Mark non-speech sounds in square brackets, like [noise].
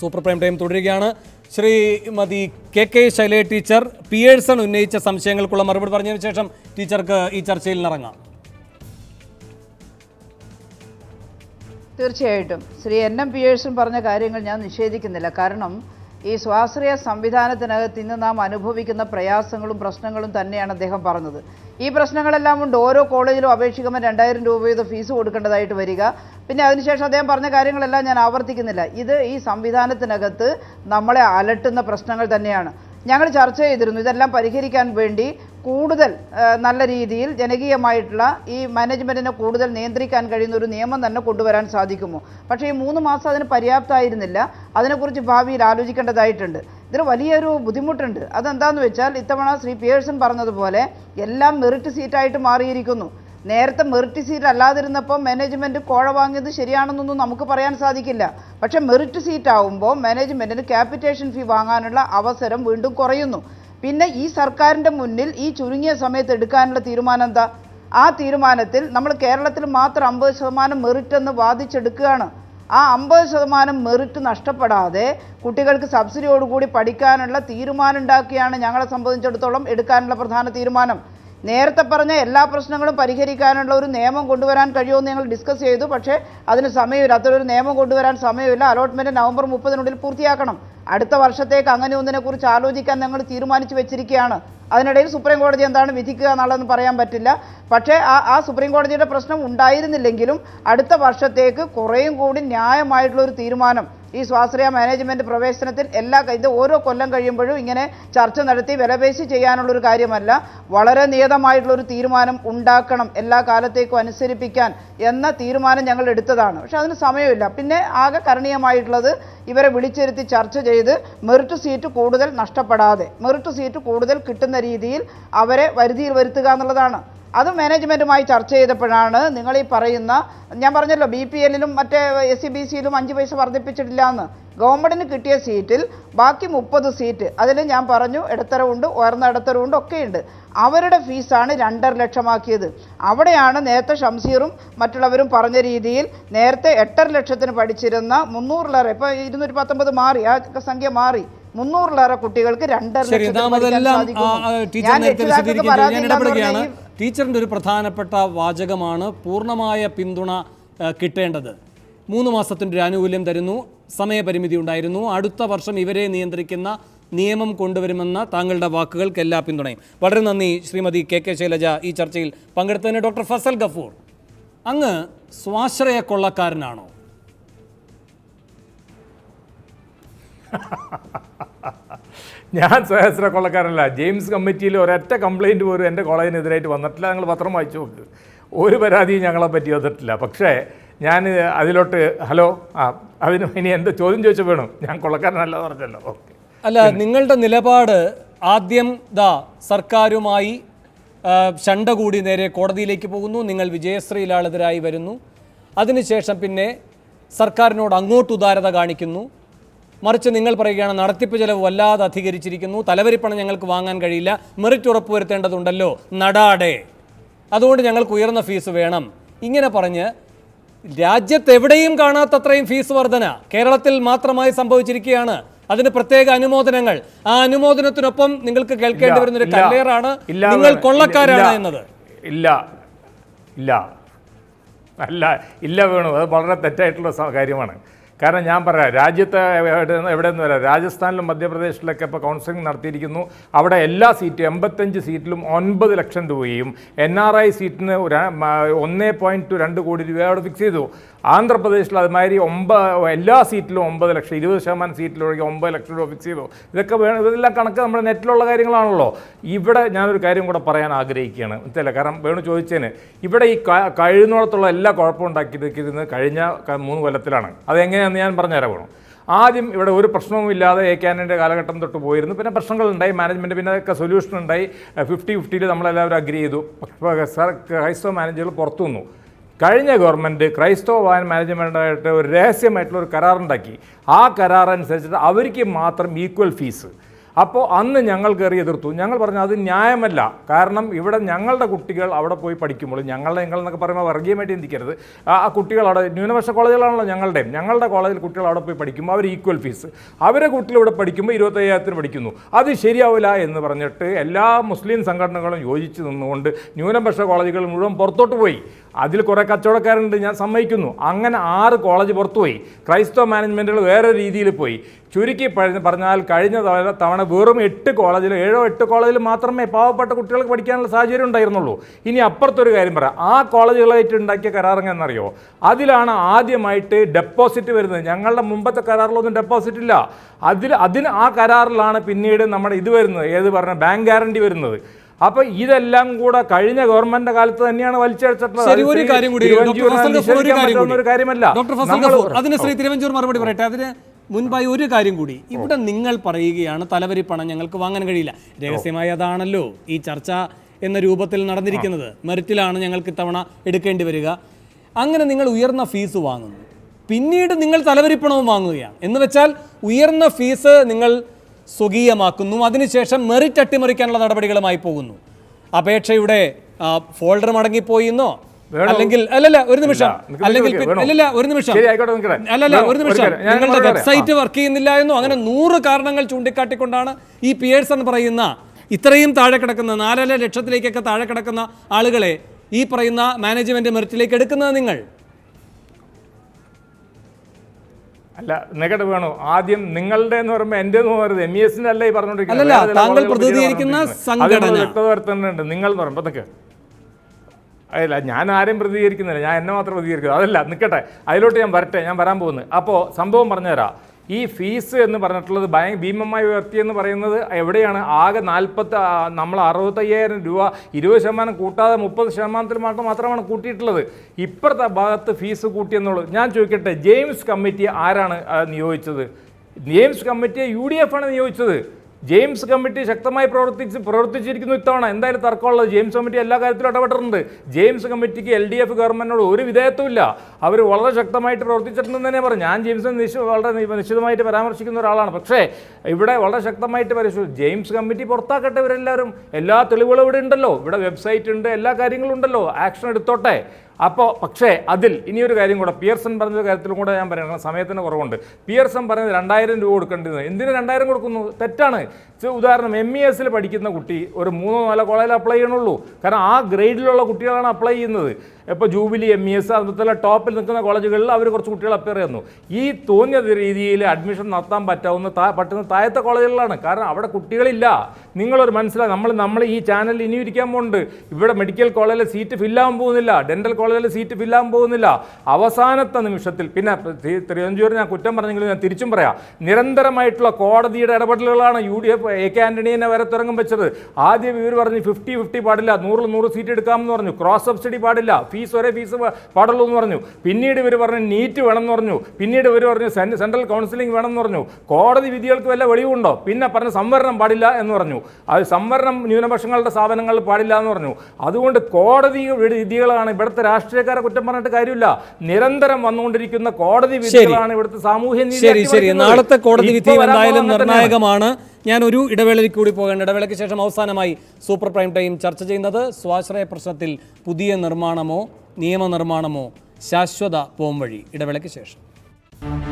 Super prime time തുടരുകയാണ്. Shrimati K K ശൈലേ teacher പിയേഴ്സൺ ഉന്നയിച്ച സംശയങ്ങൾക്കുള്ള മറുപടി പറഞ്ഞതിന് ശേഷം ടീച്ചർക്ക് ഈ ചർച്ചയിൽ നിറങ്ങാം തീർച്ചയായിട്ടും. ശ്രീ എൻ എം പിയേഴ്സൺ പറഞ്ഞ കാര്യങ്ങൾ ഞാൻ നിഷേധിക്കുന്നില്ല. കാരണം ഈ സ്വാശ്രയ സംവിധാനത്തിനകത്ത് ഇന്ന് നാം അനുഭവിക്കുന്ന പ്രയാസങ്ങളും പ്രശ്നങ്ങളും തന്നെയാണ് അദ്ദേഹം പറഞ്ഞത്. ഈ പ്രശ്നങ്ങളെല്ലാം കൊണ്ട് ഓരോ കോളേജിലും അപേക്ഷിക്കുമ്പോൾ രണ്ടായിരം രൂപ വീതം ഫീസ് കൊടുക്കേണ്ടതായിട്ട് വരിക. പിന്നെ അതിനുശേഷം അദ്ദേഹം പറഞ്ഞ കാര്യങ്ങളെല്ലാം ഞാൻ ആവർത്തിക്കുന്നില്ല. ഇത് ഈ സംവിധാനത്തിനകത്ത് നമ്മളെ അലട്ടുന്ന പ്രശ്നങ്ങൾ തന്നെയാണ്. ഞങ്ങൾ ചർച്ച ചെയ്തിരുന്നു. ഇതെല്ലാം പരിഹരിക്കാൻ വേണ്ടി കൂടുതൽ നല്ല രീതിയിൽ ജനകീയമായിട്ടുള്ള ഈ മാനേജ്മെന്റിനെ കൂടുതൽ നിയന്ത്രിക്കാൻ കഴിയുന്ന ഒരു നിയമം തന്നെ കൊണ്ടുവരാൻ സാധിക്കുമോ? പക്ഷേ ഈ മൂന്ന് മാസം അതിന് പര്യാപ്തമായിരുന്നില്ല. അതിനെക്കുറിച്ച് ഭാവിയിൽ ആലോചിക്കേണ്ടതായിട്ടുണ്ട്. ഇതിൽ വലിയൊരു ബുദ്ധിമുട്ടുണ്ട്. അതെന്താണെന്ന് വെച്ചാൽ ഇത്തവണ ശ്രീ പിയേഴ്സൺ പറഞ്ഞതുപോലെ എല്ലാം മെറിറ്റ് സീറ്റായിട്ട് മാറിയിരിക്കുന്നു. നേരത്തെ മെറിറ്റ് സീറ്റ് അല്ലാതിരുന്നപ്പോൾ മാനേജ്മെന്റ് കോഴ വാങ്ങിയത് ശരിയാണെന്നൊന്നും നമുക്ക് പറയാൻ സാധിക്കില്ല. പക്ഷേ മെറിറ്റ് സീറ്റ് ആവുമ്പോൾ മാനേജ്മെന്റിന് ക്യാപിറ്റേഷൻ ഫീ വാങ്ങാനുള്ള അവസരം വീണ്ടും കുറയുന്നു. പിന്നെ ഈ സർക്കാരിന്റെ മുന്നിൽ ഈ ചുരുങ്ങിയ സമയത്ത് എടുക്കാനുള്ള തീരുമാനം എന്താ? ആ തീരുമാനത്തിൽ നമ്മൾ കേരളത്തിൽ മാത്രം അമ്പത് ശതമാനം മെറിറ്റ് എന്ന് വാദിച്ചെടുക്കുകയാണ്. ആ അമ്പത് ശതമാനം മെറിറ്റ് നഷ്ടപ്പെടാതെ കുട്ടികൾക്ക് സബ്സിഡിയോടുകൂടി പഠിക്കാനുള്ള തീരുമാനം ഉണ്ടാക്കിയാണ് ഞങ്ങളെ സംബന്ധിച്ചിടത്തോളം എടുക്കാനുള്ള പ്രധാന തീരുമാനം. നേരത്തെ പറഞ്ഞ എല്ലാ പ്രശ്നങ്ങളും പരിഹരിക്കാനുള്ള ഒരു നിയമം കൊണ്ടുവരാൻ കഴിയുമെന്ന് ഞങ്ങൾ ഡിസ്കസ് ചെയ്തു. പക്ഷേ അതിന് സമയമില്ല. അത്തരൊരു നിയമം കൊണ്ടുവരാൻ സമയമില്ല. അലോട്ട്മെന്റ് നവംബർ മുപ്പതിനുള്ളിൽ പൂർത്തിയാക്കണം. അടുത്ത വർഷത്തേക്ക് അങ്ങനെ ഒന്നിനെക്കുറിച്ച് ആലോചിക്കാൻ ഞങ്ങൾ തീരുമാനിച്ചു വെച്ചിരിക്കുകയാണ്. അതിനിടയിൽ സുപ്രീം കോടതി എന്താണ് വിധിക്കുക എന്നുള്ളതെന്ന് പറയാൻ പറ്റില്ല. പക്ഷേ ആ ആ സുപ്രീം കോടതിയുടെ പ്രശ്നം ഉണ്ടായിരുന്നില്ലെങ്കിലും അടുത്ത വർഷത്തേക്ക് കുറേയും കൂടി ന്യായമായിട്ടുള്ള ഒരു തീരുമാനം ഈ സ്വാശ്രയ മാനേജ്മെന്റ് പ്രവേശനത്തിൽ എല്ലാ ഇത് ഓരോ കൊല്ലം കഴിയുമ്പോഴും ഇങ്ങനെ ചർച്ച നടത്തി വിലപേശി ചെയ്യാനുള്ളൊരു കാര്യമല്ല. വളരെ നിയതമായിട്ടുള്ളൊരു തീരുമാനം ഉണ്ടാക്കണം എല്ലാ കാലത്തേക്കും അനുസരിപ്പിക്കാൻ എന്ന തീരുമാനം ഞങ്ങൾ എടുത്തതാണ്. പക്ഷെ അതിന് സമയമില്ല. പിന്നെ ആകെ കരണീയമായിട്ടുള്ളത് ഇവരെ വിളിച്ചിരുത്തി ചർച്ച ചെയ്ത് മെറിറ്റ് സീറ്റ് കൂടുതൽ നഷ്ടപ്പെടാതെ മെറിറ്റ് സീറ്റ് കൂടുതൽ കിട്ടുന്ന രീതിയിൽ അവരെ വരുതിയിൽ വരുത്തുക എന്നുള്ളതാണ്. അത് മാനേജ്മെന്റുമായി ചർച്ച ചെയ്തപ്പോഴാണ് നിങ്ങൾ ഈ പറയുന്ന ഞാൻ പറഞ്ഞല്ലോ ബി പി എല്ലിലും മറ്റേ എസ് സി ബി സിയിലും അഞ്ച് പൈസ വർദ്ധിപ്പിച്ചിട്ടില്ല എന്ന് ഗവൺമെന്റിന് കിട്ടിയ സീറ്റിൽ ബാക്കി മുപ്പത് സീറ്റ് അതിൽ ഞാൻ പറഞ്ഞു ഇടത്തരമുണ്ട് ഉയർന്ന ഇടത്തരമുണ്ട് ഒക്കെയുണ്ട്. അവരുടെ ഫീസാണ് രണ്ടര ലക്ഷമാക്കിയത്. അവിടെയാണ് നേരത്തെ ഷംസീറും മറ്റുള്ളവരും പറഞ്ഞ രീതിയിൽ നേരത്തെ എട്ടര ലക്ഷത്തിന് പഠിച്ചിരുന്ന മുന്നൂറിലേറെ ഇപ്പോൾ ഇരുന്നൂറ്റി പത്തൊമ്പത് മാറി ആ സംഖ്യ മാറി. മുന്നൂറിലേറെ കുട്ടികൾക്ക് രണ്ടര ലക്ഷം ലക്ഷത്തിന് പഠിക്കാൻ സാധിക്കുന്നു. ഞാൻ രക്ഷിതാക്കൾക്ക് പരാതി ടീച്ചറിന്റെ ഒരു പ്രധാനപ്പെട്ട വാചകമാണ് പൂർണമായ പിന്തുണ കിട്ടേണ്ടത്. മൂന്ന് മാസത്തിന്റെ ഒരു ആനുകൂല്യം തരുന്നു സമയപരിമിതി ഉണ്ടായിരുന്നു. അടുത്ത വർഷം ഇവരെ നിയന്ത്രിക്കുന്ന നിയമം കൊണ്ടുവരുമെന്ന താങ്കളുടെ വാക്കുകൾക്ക് എല്ലാ പിന്തുണയും. വളരെ നന്ദി ശ്രീമതി കെ കെ ശൈലജ ഈ ചർച്ചയിൽ പങ്കെടുത്തതിന് ഡോക്ടർ ഫസൽ ഗഫൂർ. അങ്ങ് സ്വാശ്രയ കൊള്ളക്കാരനാണോ? [laughs] ഞാൻ സ്വയസ്ര കൊള്ളക്കാരനല്ല ജെയിംസ് കമ്മിറ്റിയിൽ ഒരൊറ്റ കംപ്ലയിന്റ് പോലും എന്റെ കോളേജിനെതിരായിട്ട് വന്നിട്ടില്ല. ഞങ്ങൾ പത്രം വായിച്ചു നോക്ക്. ഒരു പരാതിയും ഞങ്ങളെ പറ്റി വന്നിട്ടില്ല. പക്ഷേ ഞാൻ അതിലോട്ട് ഹലോ ആ അതിന് ഇനി എന്താ ചോദ്യം ചോദിച്ചു വേണം? ഞാൻ കൊള്ളക്കാരനല്ല പറഞ്ഞല്ലോ. ഓക്കെ. അല്ല നിങ്ങളുടെ നിലപാട് ആദ്യം ദാ സർക്കാരുമായി ഷണ്ട കൂടി നേരെ കോടതിയിലേക്ക് പോകുന്നു. നിങ്ങൾ വിജയശ്രീലാളിതരായി വരുന്നു. അതിനുശേഷം പിന്നെ സർക്കാരിനോട് അങ്ങോട്ട് ഉദാരത കാണിക്കുന്നു. മറിച്ച് നിങ്ങൾ പറയുകയാണ് നടത്തിപ്പ് ചെലവ് വല്ലാതെ അധികരിച്ചിരിക്കുന്നു തലവരിപ്പണം ഞങ്ങൾക്ക് വാങ്ങാൻ കഴിയില്ല മെറിറ്റ് ഉറപ്പുവരുത്തേണ്ടതുണ്ടല്ലോ നടാടെ. അതുകൊണ്ട് ഞങ്ങൾക്ക് ഉയർന്ന ഫീസ് വേണം. ഇങ്ങനെ പറഞ്ഞ് രാജ്യത്തെവിടെയും കാണാത്തത്രയും ഫീസ് വർധന. കേരളത്തിൽ മാത്രമായി സംഭവിച്ചിരിക്കുകയാണ്. അതിന് പ്രത്യേക അനുമോദനങ്ങൾ. ആ അനുമോദനത്തിനൊപ്പം നിങ്ങൾക്ക് കേൾക്കേണ്ടി വരുന്ന ഒരു കല്ലേറാണ് നിങ്ങൾ കൊള്ളക്കാരാണ് എന്നത്. ഇല്ല. ഇല്ല. അല്ല ഇല്ല വേണു. അത് വളരെ തെറ്റായിട്ടുള്ള കാര്യമാണ്. കാരണം ഞാൻ പറയാം രാജ്യത്ത് എവിടെ നിന്ന് വരാം? രാജസ്ഥാനിലും മധ്യപ്രദേശിലൊക്കെ ഇപ്പോൾ കൗൺസിലിംഗ് നടത്തിയിരിക്കുന്നു. അവിടെ എല്ലാ സീറ്റും എൺപത്തഞ്ച് സീറ്റിലും ഒൻപത് ലക്ഷം രൂപയും എൻ ആർ ഐ സീറ്റിന് ഒന്നേ പോയിന്റ് രണ്ട് കോടി രൂപ അവിടെ ഫിക്സ് ചെയ്തു. ആന്ധ്രാപ്രദേശിൽ അതുമാതിരി ഒമ്പ എല്ലാ സീറ്റിലും ഒമ്പത് ലക്ഷം ഇരുപത് ശതമാനം സീറ്റിലൊഴികെ ഒമ്പത് ലക്ഷം രൂപ ഫിക്സ് ചെയ്തു. ഇതൊക്കെ വേണം ഇതെല്ലാം കണക്ക് നമ്മുടെ നെറ്റിലുള്ള കാര്യങ്ങളാണല്ലോ. ഇവിടെ ഞാനൊരു കാര്യം കൂടെ പറയാൻ ആഗ്രഹിക്കുകയാണ്. മനസ്സിലായില്ല? കാരണം വേണു ചോദിച്ചതിന് ഇവിടെ ഈ കഴിയുന്നിടത്തുള്ള എല്ലാ കുഴപ്പമുണ്ടാക്കി ഉണ്ടാക്കിയിരിക്കുന്നത് കഴിഞ്ഞ മൂന്ന് കൊല്ലത്തിലാണ്. അതെങ്ങനെയാണെന്ന് ഞാൻ പറഞ്ഞുതരാം പോകണം ആദ്യം ഇവിടെ ഒരു പ്രശ്നവും ഇല്ലാതെ എ ക്യാനിന്റെ കാലഘട്ടം തൊട്ട് പോയിരുന്നു. പിന്നെ പ്രശ്നങ്ങളുണ്ടായി മാനേജ്മെന്റ് പിന്നെ ഒക്കെ സൊല്യൂഷൻ ഉണ്ടായി. ഫിഫ്റ്റി ഫിഫ്റ്റിയിൽ നമ്മളെല്ലാവരും അഗ്രി ചെയ്തു. ക്രൈസ്തവ മാനേജറുകൾ പുറത്തു വന്നു. കഴിഞ്ഞ ഗവൺമെന്റ് ക്രൈസ്തവ വാൻ മാനേജ്മെന്റായിട്ട് ഒരു രഹസ്യമായിട്ടുള്ള ഒരു കരാറുണ്ടാക്കി. ആ കരാർ അനുസരിച്ചിട്ട് അവർക്ക് മാത്രം ഈക്വൽ ഫീസ് അപ്പോൾ അന്ന് ഞങ്ങൾ കയറി എതിർത്തു. ഞങ്ങൾ പറഞ്ഞു അത് ന്യായമല്ല. കാരണം ഇവിടെ ഞങ്ങളുടെ കുട്ടികൾ അവിടെ പോയി പഠിക്കുമ്പോൾ ഞങ്ങളുടെ നിങ്ങൾ എന്നൊക്കെ പറയുമ്പോൾ വർഗീയമായിട്ട് ചിന്തിക്കരുത്. ആ കുട്ടികൾ അവിടെ ന്യൂനപക്ഷ കോളേജുകളാണല്ലോ ഞങ്ങളുടെ ഞങ്ങളുടെ കോളേജിൽ കുട്ടികൾ അവിടെ പോയി പഠിക്കുമ്പോൾ അവർ ഈക്വൽ ഫീസ് അവരെ കുട്ടികൾ ഇവിടെ പഠിക്കുമ്പോൾ ഇരുപത്തയ്യായിരത്തിന് പഠിക്കുന്നു. അത് ശരിയാവില്ല എന്ന് പറഞ്ഞിട്ട് എല്ലാ മുസ്ലിം സംഘടനകളും യോജിച്ച് നിന്നുകൊണ്ട് ന്യൂനപക്ഷ കോളേജുകൾ മുഴുവൻ പുറത്തോട്ട് പോയി. അതിൽ കുറേ കച്ചവടക്കാരുണ്ട് ഞാൻ സമ്മതിക്കുന്നു. അങ്ങനെ ആറ് കോളേജ് പുറത്തുപോയി. ക്രൈസ്തവ മാനേജ്മെന്റുകൾ വേറെ രീതിയിൽ പോയി. ചുരുക്കി പറഞ്ഞാൽ കഴിഞ്ഞ തവണ വെറും എട്ട് കോളേജിൽ ഏഴോ എട്ട് കോളേജിൽ മാത്രമേ പാവപ്പെട്ട കുട്ടികൾക്ക് പഠിക്കാനുള്ള സാഹചര്യം ഉണ്ടായിരുന്നുള്ളൂ. ഇനി അപ്പുറത്തൊരു കാര്യം പറയാം ആ കോളേജുകളായിട്ട് ഉണ്ടാക്കിയ കരാർ എന്നറിയോ അതിലാണ് ആദ്യമായിട്ട് ഡെപ്പോസിറ്റ് വരുന്നത്. ഞങ്ങളുടെ മുമ്പത്തെ കരാറിലൊന്നും ഡെപ്പോസിറ്റ് ഇല്ല. അതിൽ അതിന് ആ കരാറിലാണ് പിന്നീട് നമ്മുടെ ഇത് വരുന്നത്. ഏത് പറഞ്ഞ ബാങ്ക് ഗ്യാരണ്ടി വരുന്നത്. അപ്പൊ ഇതെല്ലാം കൂടെ കഴിഞ്ഞ ഗവൺമെന്റിന്റെ കാലത്ത് തന്നെയാണ് വലിച്ചഴിച്ചിട്ടുള്ളത് ഒരു കാര്യം കൂടി ഒരു കാര്യമല്ല. ഡോക്ടർ ഫസൽ അതിന് ശ്രീ തിരുവഞ്ചൂർ മറുപടി പറയട്ടെ. അതിന് മുൻപായി ഒരു കാര്യം കൂടി. ഇവിടെ നിങ്ങൾ പറയുകയാണ് തലവരി പണം ഞങ്ങൾക്ക് വാങ്ങാൻ കഴിയില്ല. രഹസ്യമായി അതാണല്ലോ ഈ ചർച്ച എന്ന രൂപത്തിൽ നടന്നിരിക്കുന്നത്. മെറിറ്റിലാണ് ഞങ്ങൾക്ക് ഇത്തവണ എടുക്കേണ്ടി വരിക. അങ്ങനെ നിങ്ങൾ ഉയർന്ന ഫീസ് വാങ്ങുന്നു. പിന്നീട് നിങ്ങൾ തലവരിപ്പണവും വാങ്ങുകയാണ്. എന്ന് വെച്ചാൽ ഉയർന്ന ഫീസ് നിങ്ങൾ സ്വകീയമാക്കുന്നു. അതിനുശേഷം മെറിറ്റ് അട്ടിമറിക്കാനുള്ള നടപടികളുമായി പോകുന്നു. അപേക്ഷയുടെ ഫോൾഡർ മടങ്ങിപ്പോയി എന്നോ അല്ലെങ്കിൽ അല്ലല്ല ഒരു നിമിഷം. അല്ലെങ്കിൽ. അല്ലല്ല ഒരു നിമിഷം. അല്ലല്ല ഒരു നിമിഷം. നിങ്ങളുടെ വെബ്സൈറ്റ് വർക്ക് ചെയ്യുന്നില്ല എന്നോ അങ്ങനെ നൂറ് കാരണങ്ങൾ ചൂണ്ടിക്കാട്ടിക്കൊണ്ടാണ് ഈ പിയേഴ്സ് എന്ന് പറയുന്ന ഇത്രയും താഴെ കിടക്കുന്ന നാലര ലക്ഷത്തിലേക്കൊക്കെ താഴെ കിടക്കുന്ന ആളുകളെ ഈ പറയുന്ന മാനേജ്മെന്റ് മെറിറ്റിലേക്ക് എടുക്കുന്നത് നിങ്ങൾ. അല്ല നിങ്ങളുടെ വേണോ? ആദ്യം നിങ്ങളുടെ എന്ന് പറയുമ്പോൾ എന്റെ എന്ന് പറയുന്നത് എം ഇ എസിന്റെ അല്ല ഈ പറഞ്ഞുകൊണ്ടിരിക്കുന്നത് താങ്കൾ പ്രതിനിധീകരിക്കുന്ന സംഘടന. വ്യക്തത വരുത്തുന്നുണ്ട് നിങ്ങൾ എന്ന് പറയുമ്പോൾ അതൊക്കെ അല്ല ഞാൻ ആരെയും പ്രതികരിക്കുന്നില്ല. ഞാൻ എന്നെ മാത്രം പ്രതികരിക്കുന്നു അതല്ല നിൽക്കട്ടെ അതിലോട്ട് ഞാൻ വരട്ടെ. ഞാൻ വരാൻ പോകുന്നത് അപ്പോൾ സംഭവം പറഞ്ഞുതരാം. ഈ ഫീസ് എന്ന് പറഞ്ഞിട്ടുള്ളത് ഭയ ഭീമമായി ഉയർത്തി എന്ന് പറയുന്നത് എവിടെയാണ്? ആകെ നാൽപ്പത്തി നമ്മൾ അറുപത്തയ്യായിരം രൂപ ഇരുപത് ശതമാനം കൂട്ടാതെ മുപ്പത് ശതമാനത്തിൽ മാത്രം മാത്രമാണ് കൂട്ടിയിട്ടുള്ളത്. ഇപ്പുറത്തെ ഭാഗത്ത് ഫീസ് കൂട്ടിയെന്നുള്ളത് ഞാൻ ചോദിക്കട്ടെ ജെയിംസ് കമ്മിറ്റി ആരാണ് നിയോഗിച്ചത്? ജെയിംസ് കമ്മിറ്റിയെ യു ഡി എഫ് ആണ് നിയോഗിച്ചത്. ജെയിംസ് കമ്മിറ്റി ശക്തമായി പ്രവർത്തിച്ച് പ്രവർത്തിച്ചിരിക്കുന്നു ഇത്തവണ. എന്തായാലും തർക്കമുള്ളത് ജെയിംസ് കമ്മിറ്റി എല്ലാ കാര്യത്തിലും ഇടപെട്ടിട്ടുണ്ട്. ജെയിംസ് കമ്മിറ്റിക്ക് എൽ ഡി എഫ് ഗവൺമെന്റിനോട് ഒരു വിധേയത്വമില്ല അവർ വളരെ ശക്തമായിട്ട് പ്രവർത്തിച്ചിട്ടുണ്ടെന്ന് തന്നെ പറഞ്ഞു ഞാൻ ജെയിംസിനെ നിശ്ച വളരെ നിശ്ചിതമായിട്ട് പരാമർശിക്കുന്ന ഒരാളാണ്. പക്ഷേ ഇവിടെ വളരെ ശക്തമായിട്ട് പരിശോധിച്ചു ജെയിംസ് കമ്മിറ്റി പുറത്താക്കട്ടെ ഇവരെല്ലാവരും. എല്ലാ തെളിവുകളും ഇവിടെ ഉണ്ടല്ലോ. ഇവിടെ വെബ്സൈറ്റ് ഉണ്ട്. എല്ലാ കാര്യങ്ങളും ഉണ്ടല്ലോ. ആക്ഷൻ എടുത്തോട്ടെ. അപ്പോൾ പക്ഷേ അതിൽ ഇനിയൊരു കാര്യം കൂടെ പിയർസൺ പറഞ്ഞ കാര്യത്തിലും കൂടെ ഞാൻ പറയണം സമയത്തിന് കുറവുണ്ട്. പിയർസൺ പറയുന്നത് രണ്ടായിരം രൂപ കൊടുക്കേണ്ടത് എന്തിന് രണ്ടായിരം കൊടുക്കുന്നു? തെറ്റാണ്. ഉദാഹരണം എം ഇ എസിൽ പഠിക്കുന്ന കുട്ടി ഒരു മൂന്നോ നാലോ കോളേജിൽ അപ്ലൈ ചെയ്യണുള്ളൂ. കാരണം ആ ഗ്രേഡിലുള്ള കുട്ടികളാണ് അപ്ലൈ ചെയ്യുന്നത്. ഇപ്പോൾ ജൂബിലി എം ഇ എസ് അതുപോലെ ടോപ്പിൽ നിൽക്കുന്ന കോളേജുകളിൽ അവർ കുറച്ച് കുട്ടികൾ അപ്പിയർ ചെയ്യുന്നു. ഈ തോന്നിയ രീതിയിൽ അഡ്മിഷൻ നടത്താൻ പറ്റാവുന്ന പറ്റുന്ന താഴത്തെ കോളേജുകളിലാണ്. കാരണം അവിടെ കുട്ടികളില്ല. നിങ്ങളൊരു മനസ്സിലായി. നമ്മൾ നമ്മൾ ഈ ചാനലിൽ ഇനി ഇരിക്കാൻ പോകുന്നുണ്ട് ഇവിടെ മെഡിക്കൽ കോളേജിലെ സീറ്റ് ഫില്ലാകാൻ പോകുന്നില്ല. ഡെന്റൽ കോളേജിലെ സീറ്റ് ഫില്ലാകാൻ പോകുന്നില്ല. അവസാനത്തെ നിമിഷത്തിൽ പിന്നെ തിരുവനന്തപുരം ഞാൻ കുറ്റം പറഞ്ഞെങ്കിലും ഞാൻ തിരിച്ചും പറയാം. നിരന്തരമായിട്ടുള്ള കോടതിയുടെ ഇടപെടലുകളാണ് U D F A K ആന്റണിയെ വരെ തുടങ്ങും വെച്ചത്. ആദ്യം ഇവർ പറഞ്ഞു ഫിഫ്റ്റി ഫിഫ്റ്റി പാടില്ല. നൂറിൽ നൂറ് സീറ്റ് എടുക്കാമെന്ന് പറഞ്ഞു. ക്രോസ് സബ്സിഡി പാടില്ല. ഫീസ് വരെ ഫീസ് പാടുള്ളൂ എന്ന് പറഞ്ഞു. പിന്നീട് ഇവർ പറഞ്ഞു നീറ്റ് വേണം എന്ന് പറഞ്ഞു. പിന്നീട് ഇവർ പറഞ്ഞു സെൻട്രൽ കൗൺസിലിംഗ് വേണം എന്ന് പറഞ്ഞു. കോടതി വിധികൾക്ക് വല്ല വെളിവുണ്ടോ പിന്നെ പറഞ്ഞ സംവരണം പാടില്ല എന്ന് പറഞ്ഞു. അത് സംവരണം ന്യൂനപക്ഷങ്ങളുടെ സ്ഥാപനങ്ങൾ പാടില്ല എന്ന് പറഞ്ഞു. അതുകൊണ്ട് കോടതി വിധികളാണ് ഇവിടുത്തെ രാഷ്ട്രീയക്കാരെ കുറ്റം പറഞ്ഞിട്ട് കാര്യമില്ല. നിരന്തരം വന്നുകൊണ്ടിരിക്കുന്ന കോടതി വിധികളാണ് ഇവിടുത്തെ സാമൂഹ്യ നീതി ശരി ശരി. നാളത്തെ കോടതി വിധി എന്തായാലും നിർണായകമാണ്. ഞാൻ ഒരു ഇടവേളയ്ക്ക് കൂടി പോകേണ്ട. ഇടവേളയ്ക്ക് ശേഷം അവസാനമായി സൂപ്പർ പ്രൈം ടൈം ചർച്ച ചെയ്യുന്നത് സ്വാശ്രയ പ്രശ്നത്തിൽ പുതിയ നിർമ്മാണമോ നിയമനിർമ്മാണമോ ശാശ്വത പോംവഴി. ഇടവേളയ്ക്ക് ശേഷം.